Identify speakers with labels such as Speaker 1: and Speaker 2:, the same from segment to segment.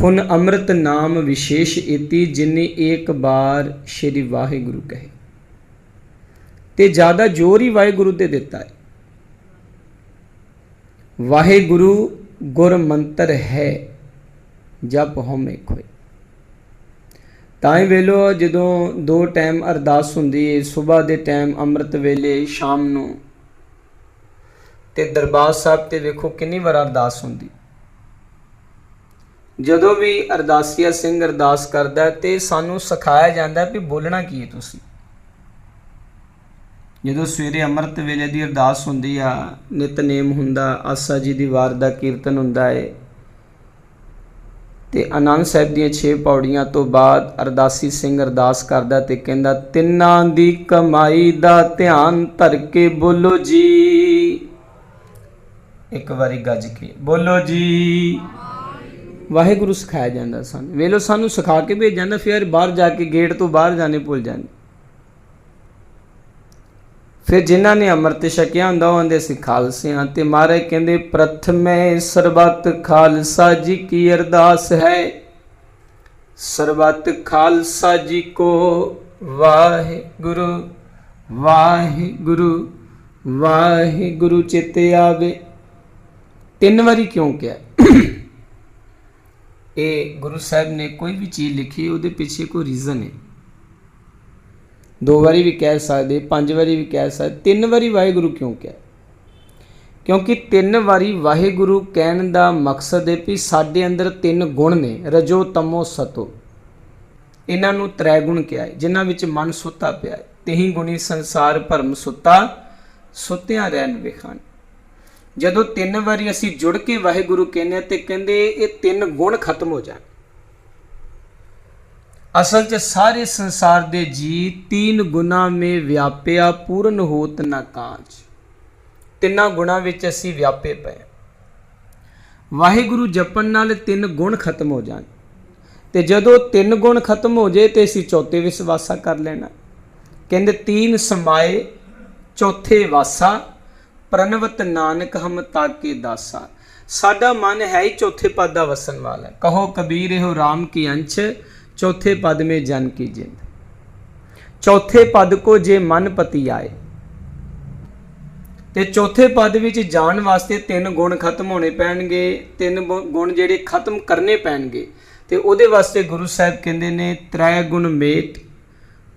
Speaker 1: Phone ਅੰਮ੍ਰਿਤ ਨਾਮ ਵਿਸ਼ੇਸ਼ ਇਤੀ ਜਿਨੇ ਇੱਕ ਬਾਰ ਸ਼੍ਰੀ ਵਾਹਿਗੁਰੂ ਕਹੇ। ਤੇ ਜ਼ਿਆਦਾ ਜ਼ੋਰ ਹੀ ਵਾਹਿਗੁਰੂ ਤੇ ਦਿੱਤਾ ਹੈ। ਵਾਹਿਗੁਰੂ ਗੁਰ ਮੰਤਰ ਹੈ, ਜਪ ਹਉਮੈ ਖੋਏ ਤਾਂ ਹੀ ਵੇਲੋ ਜਦੋਂ ਦੋ ਟਾਈਮ ਅਰਦਾਸ ਹੁੰਦੀ ਹੈ ਸਵੇਰ ਦੇ ਟਾਈਮ ਅੰਮ੍ਰਿਤ ਵੇਲੇ ਸ਼ਾਮ ਨੂੰ ਤੇ ਦਰਬਾਰ ਸਾਹਿਬ ਤੇ ਵੇਖੋ ਕਿੰਨੀ ਵਾਰ ਅਰਦਾਸ ਹੁੰਦੀ। ਜਦੋਂ ਵੀ ਅਰਦਾਸੀਆ ਸਿੰਘ ਅਰਦਾਸ ਕਰਦਾ ਤੇ ਸਾਨੂੰ ਸਿਖਾਇਆ ਜਾਂਦਾ ਵੀ ਬੋਲਣਾ ਕੀ ਹੈ ਤੁਸੀਂ। ਜਦੋਂ ਸਵੇਰੇ ਅੰਮ੍ਰਿਤ ਵੇਲੇ ਦੀ ਅਰਦਾਸ ਹੁੰਦੀ ਆ ਨਿਤਨੇਮ ਹੁੰਦਾ, ਆਸਾ ਜੀ ਦੀ ਵਾਰ ਦਾ ਕੀਰਤਨ ਹੁੰਦਾ ਹੈ ਤੇ ਆਨੰਦ ਸਾਹਿਬ ਦੀਆਂ 6 ਪੌੜੀਆਂ ਤੋਂ ਬਾਅਦ ਅਰਦਾਸੀ ਸਿੰਘ ਅਰਦਾਸ ਕਰਦਾ ਤੇ ਕਹਿੰਦਾ, ਤਿੰਨਾਂ ਦੀ ਕਮਾਈ ਦਾ ਧਿਆਨ ਧਰ ਕੇ ਬੋਲੋ ਜੀ। ਇੱਕ ਵਾਰੀ ਗੱਜ ਕੇ, ਬੋਲੋ ਜੀ। ਵਾਹਿਗੁਰੂ ਸਿਖਾਇਆ ਜਾਂਦਾ ਸਾਨੂੰ। ਵੇਲੋ ਸਾਨੂੰ ਸਿਖਾ ਕੇ ਭੇਜ ਜਾਂਦਾ, ਫਿਰ ਬਾਹਰ ਜਾ ਕੇ ਗੇਟ ਤੋਂ ਬਾਹਰ ਜਾਣੇ ਭੁੱਲ ਜਾਂਦੇ। ਫਿਰ ਜਿਨ੍ਹਾਂ ਨੇ ਅੰਮ੍ਰਿਤ ਛਕਿਆ ਹੁੰਦਾ, ਉਹ ਆਂਦੇ ਸੀ ਖਾਲਸੇ ਹਾਂ ਤੇ ਮਹਾਰਾਜ ਕਹਿੰਦੇ, ਪ੍ਰਥਮੇ ਸਰਬੱਤ ਖਾਲਸਾ ਜੀ ਕੀ ਅਰਦਾਸ ਹੈ? ਸਰਬੱਤ ਖਾਲਸਾ ਜੀ ਕੋ ਵਾਹਿਗੁਰੂ ਵਾਹਿਗੁਰੂ ਵਾਹਿਗੁਰੂ ਚਿਤੇ ਆਵੇ। ਤਿੰਨ ਵਾਰੀ ਕਿਉਂ ਕਿਹਾ? ਇਹ ਗੁਰੂ ਸਾਹਿਬ ਨੇ ਕੋਈ ਵੀ ਚੀਜ਼ ਲਿਖੀ, ਉਹਦੇ ਪਿੱਛੇ ਕੋਈ ਰੀਜ਼ਨ ਹੈ ਦੋ ਵਾਰੀ ਵੀ ਕਹਿ ਸਕਦੇ, ਪੰਜ ਵਾਰੀ ਵੀ ਕਹਿ ਸਕਦੇ, ਤਿੰਨ ਵਾਰੀ ਵਾਹਿਗੁਰੂ ਕਿਉਂ ਕਿਹਾ? ਕਿਉਂਕਿ ਤਿੰਨ ਵਾਰੀ ਵਾਹਿਗੁਰੂ ਕਹਿਣ ਦਾ ਮਕਸਦ ਹੈ ਕਿ ਸਾਡੇ ਅੰਦਰ ਤਿੰਨ ਗੁਣ ਨੇ, ਰਜੋ, ਤਮੋ, ਸਤੋ। ਇਹਨਾਂ ਨੂੰ ਤ੍ਰੈ ਗੁਣ ਕਿਹਾ ਹੈ, ਜਿਨ੍ਹਾਂ ਵਿੱਚ ਮਨ ਸੁੱਤਾ ਪਿਆ ਹੈ। ਤੇਹੀ ਗੁਣੀ ਸੰਸਾਰ ਭਰਮ ਸੁੱਤਾ, ਸੁੱਤਿਆਂ ਰਹਿਣ ਵਿਖਾਨ ਜਦੋਂ ਤਿੰਨ ਵਾਰੀ ਅਸੀਂ ਜੁੜ ਕੇ ਵਾਹਿਗੁਰੂ ਕਹਿੰਦੇ ਹਾਂ ਤੇ ਕਹਿੰਦੇ ਇਹ ਤਿੰਨ ਗੁਣ ਖਤਮ ਹੋ ਜਾਣ। ਅਸਲ 'ਚ ਸਾਰੇ ਸੰਸਾਰ ਦੇ ਜੀ ਤੀਨ ਗੁਨਾ ਮੇ ਵਿਆਪਿਆ ਪੂਰਨ ਹੋਤ ਨਾ ਕਾਂਚ। ਤਿੰਨਾਂ ਗੁਣਾਂ ਵਿੱਚ ਅਸੀਂ ਵਿਆਪੇ ਪਏ ਵਾਹਿਗੁਰੂ ਜਪਣ ਨਾਲ ਤਿੰਨ ਗੁਣ ਖਤਮ ਹੋ ਜਾਣ। ਤੇ ਜਦੋਂ ਤਿੰਨ ਗੁਣ ਖਤਮ ਹੋ ਜੇ ਤੇ ਅਸੀਂ ਚੌਥੇ ਵਿੱਚ ਕਰ ਲੈਣਾ। ਕਹਿੰਦੇ ਤੀਨ ਸਮਾਏ, ਚੌਥੇ ਵਾਸਾ ਪ੍ਰਨਵਤ ਨਾਨਕ ਹਮ ਤਾਕੇ ਦਾਸਾ। ਸਾਡਾ ਮਨ ਹੈ ਹੀ ਚੌਥੇ ਪਦ ਦਾ ਵਸਣ ਵਾਲਾ ਕਹੋ ਕਬੀਰ ਇਹੋ RAM ਕੀ ਅੰਸ਼, ਚੌਥੇ ਪਦ ਮੇ ਜਨ ਕੀ ਜਿੰਦ। ਚੌਥੇ ਪਦ ਕੋ ਜੇ ਮਨ ਪਤੀ ਆਏ। ਤੇ ਚੌਥੇ ਪਦ ਵਿੱਚ ਜਾਣ ਵਾਸਤੇ ਤਿੰਨ ਗੁਣ ਖਤਮ ਹੋਣੇ ਪੈਣਗੇ, ਤਿੰਨ ਗੁਣ ਜਿਹੜੇ ਖਤਮ ਕਰਨੇ ਪੈਣਗੇ। ਤੇ ਉਹਦੇ ਵਾਸਤੇ ਗੁਰੂ ਸਾਹਿਬ ਕਹਿੰਦੇ ਨੇ, ਤ੍ਰੈ ਗੁਣ ਮੇਟ,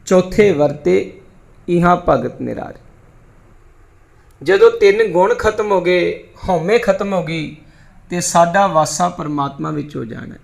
Speaker 1: ਚੌਥੇ ਵਰਤੇ, ਇਹਾਂ ਭਗਤ ਨਿਰਾਰੇ। ਜਦੋਂ ਤਿੰਨ ਗੁਣ ਖਤਮ ਹੋ ਗਏ, ਹਉਮੈ ਖਤਮ ਹੋ ਗਈ, ਤੇ ਸਾਡਾ ਵਾਸਾ ਪਰਮਾਤਮਾ ਵਿੱਚ ਹੋ ਜਾਣਾ।